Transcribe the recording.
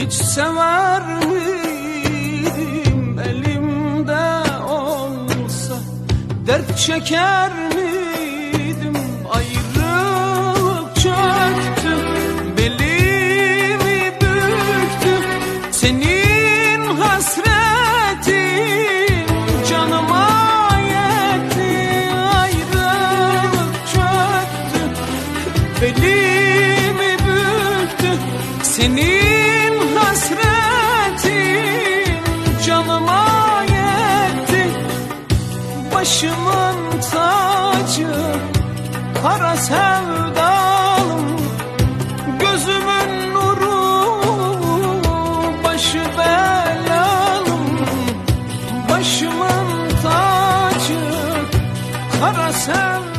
Hiç sever miydim elimde olsa? Dert çeker miydim? Ayrılık çöktü Belimi büktü senin hasretin Canıma yetti. Ayrılık çöktü Belimi büktü senin hasretin canıma yetti. Başımın tacı kara sevdalım. Gözümün nuru başı belalım. Başımın tacı kara sevdalım.